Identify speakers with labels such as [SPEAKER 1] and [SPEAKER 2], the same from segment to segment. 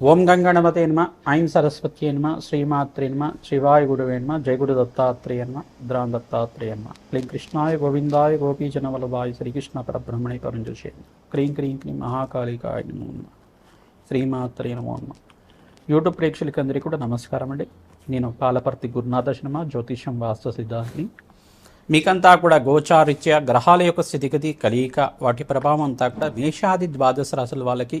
[SPEAKER 1] ఓం గంగణపతే నమ ఐం సరస్వతి నమ శ్రీమాత్రి నమ శివాయ గురువే నమ జయగుడు దత్తాత్రేయ నమ ద్రాన్ దత్తాత్రేయ నమ. క్లీం కృష్ణాయ గోవిందాయ గోపీజన వల్లభాయ శ్రీకృష్ణ పరబ్రహ్మణి పరంజుషే క్రీం క్రీం క్రీం మహాకాళికాయ నమో నమ. శ్రీమాత్రి నమో నమ. యూట్యూబ్ ప్రేక్షకులందరికీ కూడా నమస్కారం అండి. నేను పాలపర్తి గురునాథ శర్మ జ్యోతిషం వాస్తు సిద్ధాంతిని. మీకంతా కూడా గోచారిత్య గ్రహాల యొక్క స్థితిగతి కలియిక వాటి ప్రభావం అంతా కూడా మేషాది ద్వాదశ రాశుల వాళ్ళకి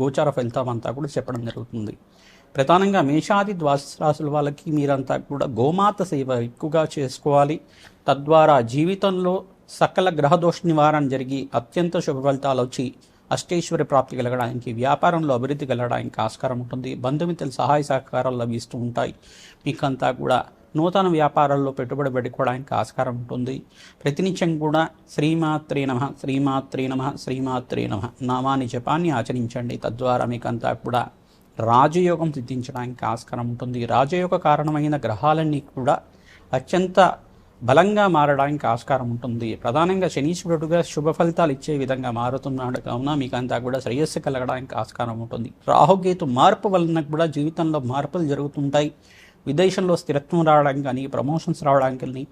[SPEAKER 1] గోచార ఫలితం అంతా కూడా చెప్పడం జరుగుతుంది. ప్రధానంగా మేషాది ద్వాదశ రాశుల వాళ్ళకి మీరంతా కూడా గోమాత సేవ ఎక్కువగా చేసుకోవాలి. తద్వారా జీవితంలో సకల గ్రహదోష నివారణ జరిగి అత్యంత శుభ ఫలితాలు వచ్చి అష్టేశ్వరి ప్రాప్తి కలగడానికి వ్యాపారంలో అభివృద్ధి కలగడానికి ఆస్కారం ఉంటుంది. బంధుమిత్రుల సహాయ సహకారాలు లభిస్తూ ఉంటాయి. మీకంతా కూడా నూతన వ్యాపారాల్లో పెట్టుబడి పెట్టుకోవడానికి ఆస్కారం ఉంటుంది. ప్రతినిత్యం కూడా శ్రీమాత్రి నమ శ్రీమాత్రే నమ శ్రీమాత్రి నమ నామాని జపాన్ని ఆచరించండి. తద్వారా మీకంతా కూడా రాజయోగం సిద్ధించడానికి ఆస్కారం ఉంటుంది. రాజయోగ కారణమైన గ్రహాలన్నీ కూడా అత్యంత బలంగా మారడానికి ఆస్కారం ఉంటుంది. ప్రధానంగా శనీశ్వరుడుగా శుభ ఫలితాలు ఇచ్చే విధంగా మారుతున్నాడు. కావున మీకంతా కూడా శ్రేయస్సు కలగడానికి ఆస్కారం ఉంటుంది. రాహుకేతు మార్పు వలన కూడా జీవితంలో మార్పులు జరుగుతుంటాయి. విదేశంలో స్థిరత్వం రావడానికి కానీ ప్రమోషన్స్ రావడానికి కానీ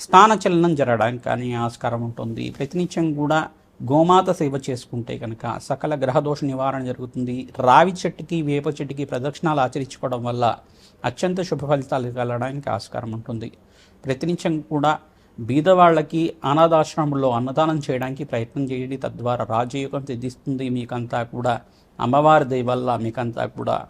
[SPEAKER 1] స్థానచలనం జరగడానికి కానీ ఆస్కారం ఉంటుంది. ప్రతినిత్యం కూడా గోమాత సేవ చేసుకుంటే కనుక సకల గ్రహదోష నివారణ జరుగుతుంది. రావి చెట్టుకి వేప చెట్టుకి ప్రదక్షిణాలు ఆచరించుకోవడం వల్ల అత్యంత శుభ ఫలితాలు కలగడానికి ఆస్కారం ఉంటుంది. ప్రతినిత్యం కూడా బీదవాళ్ళకి అనాథాశ్రమంలో అన్నదానం చేయడానికి ప్రయత్నం చేయండి. తద్వారా రాజయోగం సిద్ధిస్తుంది. మీకంతా కూడా అమ్మవారి దయ వల్ల మీకంతా కూడా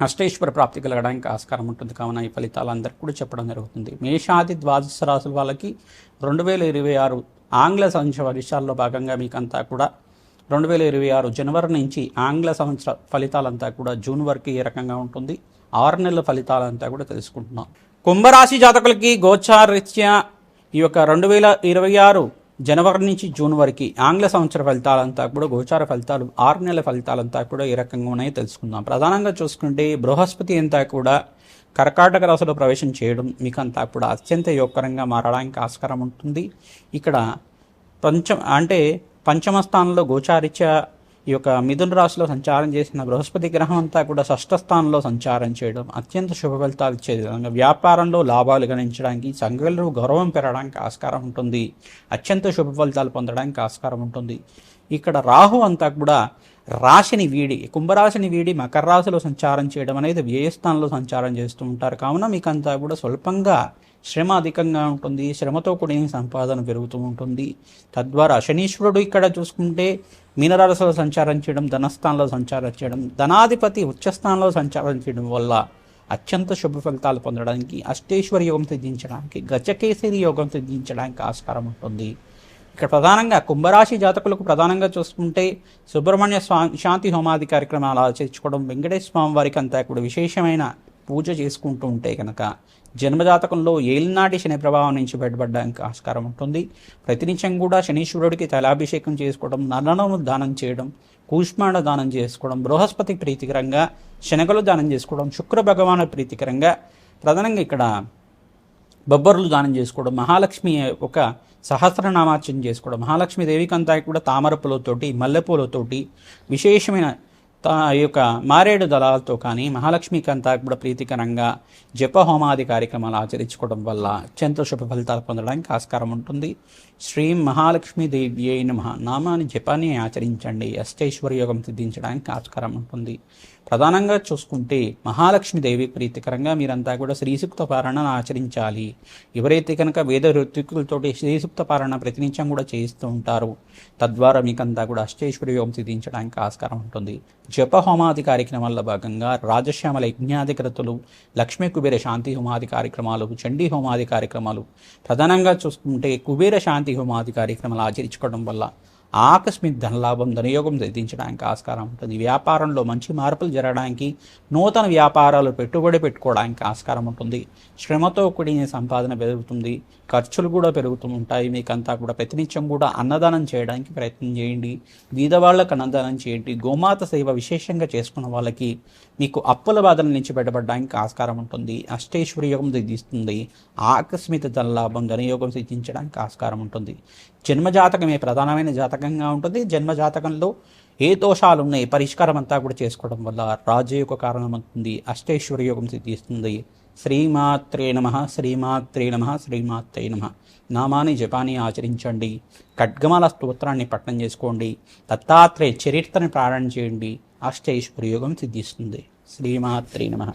[SPEAKER 1] అష్టేశ్వర ప్రాప్తి కలగడానికి ఆస్కారం ఉంటుంది. కావున ఈ ఫలితాలు అందరికీ కూడా చెప్పడం జరుగుతుంది. మేషాది ద్వాదశ రాశుల వాళ్ళకి రెండు వేల ఇరవై ఆరు ఆంగ్ల సంవత్సర వర్షాల్లో భాగంగా మీకంతా కూడా రెండు వేల ఇరవై ఆరు జనవరి నుంచి ఆంగ్ల సంవత్సర ఫలితాలంతా కూడా జూన్ వరకు ఏ రకంగా ఉంటుంది? ఆరు నెలల ఫలితాలంతా కూడా తెలుసుకుంటున్నాం. కుంభరాశి జాతకులకి గోచారరీత్యా ఈ యొక్క రెండు వేల ఇరవై ఆరు జనవరి నుంచి జూన్ వరకు ఆంగ్ల సంవత్సర ఫలితాలంతా కూడా గోచార ఫలితాలు ఆరు నెలల ఫలితాలంతా కూడా ఏ రకంగా ఉన్నాయో తెలుసుకుందాం. ప్రధానంగా చూసుకుంటే బృహస్పతి అంతా కూడా కర్కాటక రాశిలో ప్రవేశం చేయడం మీకు అంతా కూడా అత్యంత యోగకరంగా మారడానికి ఆస్కారం ఉంటుంది. ఇక్కడ పంచ అంటే పంచమ స్థానంలో గోచారిత్య ఈ యొక్క మిథున రాశిలో సంచారం చేసిన బృహస్పతి గ్రహం అంతా కూడా షష్ఠ స్థానంలో సంచారం చేయడం అత్యంత శుభ ఫలితాలు ఇచ్చే విధంగా వ్యాపారంలో లాభాలు గణించడానికి సంఘంలో గౌరవం పెరగడానికి ఆస్కారం ఉంటుంది. అత్యంత శుభ ఫలితాలు పొందడానికి ఆస్కారం ఉంటుంది. ఇక్కడ రాహు అంతా కూడా రాశిని వీడి కుంభరాశిని వీడి మకర రాశిలో సంచారం చేయడం అనేది వ్యయస్థానంలో సంచారం చేస్తూ ఉంటారు. కావున మీకంతా కూడా స్వల్పంగా శ్రమ అధికంగా ఉంటుంది. శ్రమతో కూడిన సంపాదన పెరుగుతూ ఉంటుంది. తద్వారా శనీశ్వరుడు ఇక్కడ చూసుకుంటే మీనరాశిలో సంచారం చేయడం ధనస్థానంలో సంచారం చేయడం ధనాధిపతి ఉచ్చస్థానంలో సంచారం చేయడం వల్ల అత్యంత శుభ ఫలితాలు పొందడానికి అష్టేశ్వర యోగం సిద్ధించడానికి గజకేసరి యోగం సిద్ధించడానికి ఆస్కారం ఉంటుంది. ఇక్కడ ప్రధానంగా కుంభరాశి జాతకులకు ప్రధానంగా చూసుకుంటే సుబ్రహ్మణ్య స్వా శాంతి హోమాది కార్యక్రమాలు ఆచరించుకోవడం వెంకటేశ్వర స్వామి వారికి అంతా కూడా విశేషమైన పూజ చేసుకుంటూ ఉంటే కనుక జన్మజాతకంలో ఏలినాటి శని ప్రభావం నుంచి బయటపడడానికి ఆస్కారం ఉంటుంది. ప్రతినిత్యం కూడా శనీశ్వరుడికి తలాభిషేకం చేసుకోవడం నన్ననము దానం చేయడం కూష్మాండ దానం చేసుకోవడం బృహస్పతి ప్రీతికరంగా శనగలు దానం చేసుకోవడం శుక్ర భగవాను ప్రీతికరంగా ప్రధానంగా ఇక్కడ బొబ్బర్లు దానం చేసుకోవడం మహాలక్ష్మి ఒక సహస్రనామార్చన చేసుకోవడం. మహాలక్ష్మి దేవికి అంతా కూడా తామర పూలతోటి మల్లెపూలతోటి విశేషమైన తా ఈ యొక్క మారేడు దళాలతో కానీ మహాలక్ష్మికి అంతా కూడా ప్రీతికరంగా జపహోమాది కార్యక్రమాలు ఆచరించుకోవడం వల్ల అత్యంత శుభ ఫలితాలు పొందడానికి ఆస్కారం ఉంటుంది. శ్రీ మహాలక్ష్మీదేవి అయిన మహా నామాన్ని జపాన్ని ఆచరించండి. అష్టైశ్వర్యోగం సిద్ధించడానికి ఆస్కారం ఉంటుంది. ప్రధానంగా చూసుకుంటే మహాలక్ష్మి దేవి ప్రీతికరంగా మీరంతా కూడా శ్రీసూక్త పారాయణను ఆచరించాలి. ఎవరైతే కనుక వేద ఋత్వికులతోటి శ్రీసూక్త పారాయణ ప్రతినిత్యం కూడా చేయిస్తూ ఉంటారు తద్వారా మీకంతా కూడా అష్టేశ్వరి యోగం సిద్ధించడానికి ఆస్కారం ఉంటుంది. జప హోమాది కార్యక్రమాల్లో భాగంగా రాజశ్యామల యజ్ఞాధికృతులు లక్ష్మీ కుబేర శాంతి హోమాది కార్యక్రమాలు చండీ హోమాది కార్యక్రమాలు. ప్రధానంగా చూసుకుంటే కుబేర శాంతి హోమాది కార్యక్రమాలు ఆచరించుకోవడం వల్ల ఆకస్మిక ధనలాభం ధనయోగం సిద్ధించడానికి ఆస్కారం ఉంటుంది. వ్యాపారంలో మంచి మార్పులు జరగడానికి నూతన వ్యాపారాలు పెట్టుబడి పెట్టుకోవడానికి ఆస్కారం ఉంటుంది. శ్రమతో కూడిన సంపాదన పెరుగుతుంది. ఖర్చులు కూడా పెరుగుతూ ఉంటాయి. మీకంతా కూడా ప్రతినిత్యం కూడా అన్నదానం చేయడానికి ప్రయత్నం చేయండి. బీదవాళ్ళకు అన్నదానం చేయండి. గోమాత సేవ విశేషంగా చేసుకున్న వాళ్ళకి మీకు అప్పుల బాధల నుంచి బయటపడడానికి ఆస్కారం ఉంటుంది. అష్టేశ్వరి యోగం సిద్ధిస్తుంది. ఆకస్మిక ధనలాభం ధనయోగం సిద్ధించడానికి ఆస్కారం ఉంటుంది. జన్మజాతకమే ప్రధానమైన జాతకంగా ఉంటుంది. జన్మజాతకంలో ఏ దోషాలు ఉన్నాయి? పరిష్కారం అంతా కూడా చేసుకోవడం వల్ల రాజయోగ కారణం అవుతుంది అష్టేశ్వరి యోగం సిద్ధిస్తుంది. శ్రీమాత్రే నమ శ్రీమాత్రే నమ శ్రీమాత్రే నమ. నామాని జపాని ఆచరించండి. ఖడ్గమాల స్తోత్రాన్ని పట్టణం చేసుకోండి. దత్తాత్రేయ చరిత్రని ప్రారంభం చేయండి. అష్టైశ్వర యోగం సిద్ధిస్తుంది. శ్రీమాత్రి నమ.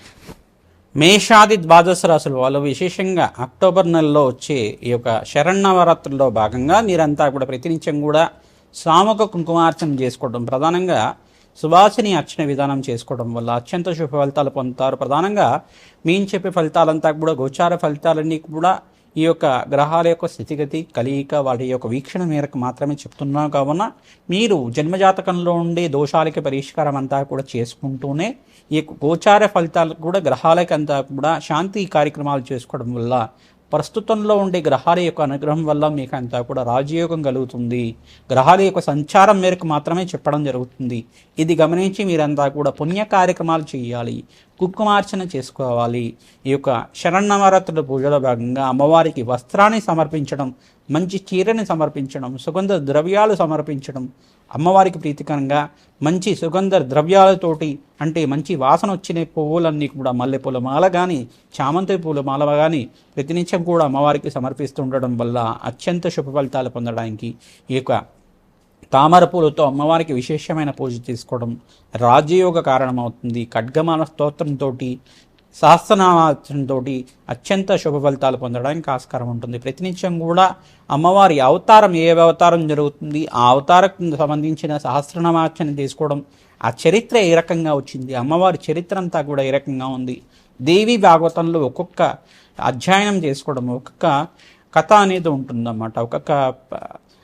[SPEAKER 1] మేషాది ద్వాదశ రాశుల వాళ్ళు విశేషంగా అక్టోబర్ నెలలో వచ్చే ఈ యొక్క శరణవరాత్రుల్లో భాగంగా మీరంతా కూడా ప్రతినిత్యం కూడా సాముక కుంకుమార్చన చేసుకోవడం ప్రధానంగా సువాసిని అర్చన విధానం చేసుకోవడం వల్ల అత్యంత శుభ ఫలితాలు పొందుతారు. ప్రధానంగా మేము చెప్పే ఫలితాలంతా కూడా గోచార ఫలితాలన్నీ కూడా ఈ యొక్క గ్రహాల యొక్క స్థితిగతి కలియిక వాటి యొక్క వీక్షణ మేరకు మాత్రమే చెప్తున్నాం కావున మీరు జన్మజాతకంలో ఉండే దోషాలకి పరిష్కారం అంతా కూడా చేసుకుంటూనే ఈ గోచార ఫలితాలు కూడా గ్రహాలకంతా కూడా శాంతి కార్యక్రమాలు చేసుకోవడం వల్ల ప్రస్తుతంలో ఉండే గ్రహాల యొక్క అనుగ్రహం వల్ల మీకు అంతా కూడా రాజయోగం కలుగుతుంది. గ్రహాల యొక్క సంచారం మేరకు మాత్రమే చెప్పడం జరుగుతుంది. ఇది గమనించి మీరంతా కూడా పుణ్య కార్యక్రమాలు చేయాలి. కుంకుమార్చన చేసుకోవాలి. ఈ యొక్క శరణవరాత్రుల పూజలో భాగంగా అమ్మవారికి వస్త్రాన్ని సమర్పించడం మంచి చీరని సమర్పించడం సుగంధ ద్రవ్యాలు సమర్పించడం అమ్మవారికి ప్రీతికరంగా మంచి సుగంధ ద్రవ్యాలతోటి అంటే మంచి వాసన వచ్చిన పువ్వులన్నీ కూడా మల్లెపూల మాల కానీ చామంతి పూల మాల కానీ ప్రతినిత్యం కూడా అమ్మవారికి సమర్పిస్తుండడం వల్ల అత్యంత శుభ ఫలితాలు పొందడానికి ఈ యొక్క తామర పూలతో అమ్మవారికి విశేషమైన పూజ చేసుకోవడం రాజయోగ కారణమవుతుంది. ఖడ్గమాన స్తోత్రంతో సహస్రనామాచంతో అత్యంత శుభ ఫలితాలు పొందడానికి ఆస్కారం ఉంటుంది. ప్రతినిత్యం కూడా అమ్మవారి అవతారం ఏ అవతారం జరుగుతుంది ఆ అవతారకు సంబంధించిన సహస్రనామార్చన చేసుకోవడం ఆ చరిత్ర ఏ రకంగా వచ్చింది అమ్మవారి చరిత్ర అంతా కూడా ఏ రకంగా ఉంది దేవి భాగవతంలో ఒక్కొక్క అధ్యయనం చేసుకోవడం ఒక్కొక్క కథ అనేది ఉంటుందన్నమాట. ఒక్కొక్క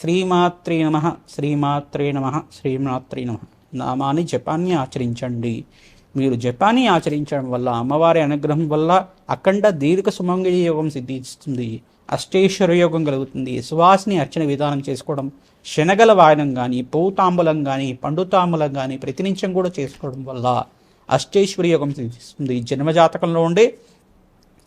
[SPEAKER 1] శ్రీమాత్రే నమ శ్రీమాత్రే నమ శ్రీమాత్రే నమ. నామాన్ని జపాన్ని ఆచరించండి. మీరు జపాన్ని ఆచరించడం వల్ల అమ్మవారి అనుగ్రహం వల్ల అఖండ దీర్ఘ సుమంగళి యోగం సిద్ధిస్తుంది. అష్టేశ్వర యోగం కలుగుతుంది. సువాసిని అర్చన విధానం చేసుకోవడం శనగల వాయనం కానీ పూతాంబులం కానీ పండుతాంబులం కానీ ప్రతినిత్యం కూడా చేసుకోవడం వల్ల అష్టేశ్వరి యోగం సిద్ధిస్తుంది. జన్మజాతకంలో ఉండే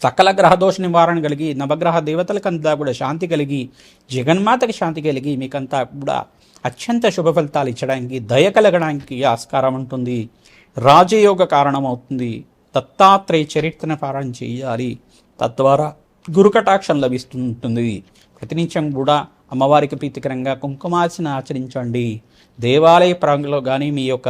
[SPEAKER 1] సకల గ్రహదోష నివారణ కలిగి నవగ్రహ దేవతలకంతా కూడా శాంతి కలిగి జగన్మాతకి శాంతి కలిగి మీకంతా కూడా అత్యంత శుభ ఫలితాలు ఇచ్చడానికి దయ కలగడానికి ఆస్కారం ఉంటుంది. రాజయోగ కారణమవుతుంది. దత్తాత్రేయ చరిత్రను పారాయణ చేయాలి. తద్వారా గురుకటాక్షం లభిస్తుంటుంది. ప్రతినిత్యం కూడా అమ్మవారికి ప్రీతికరంగా కుంకుమార్చన ఆచరించండి. దేవాలయ ప్రాంగంలో కానీ మీ యొక్క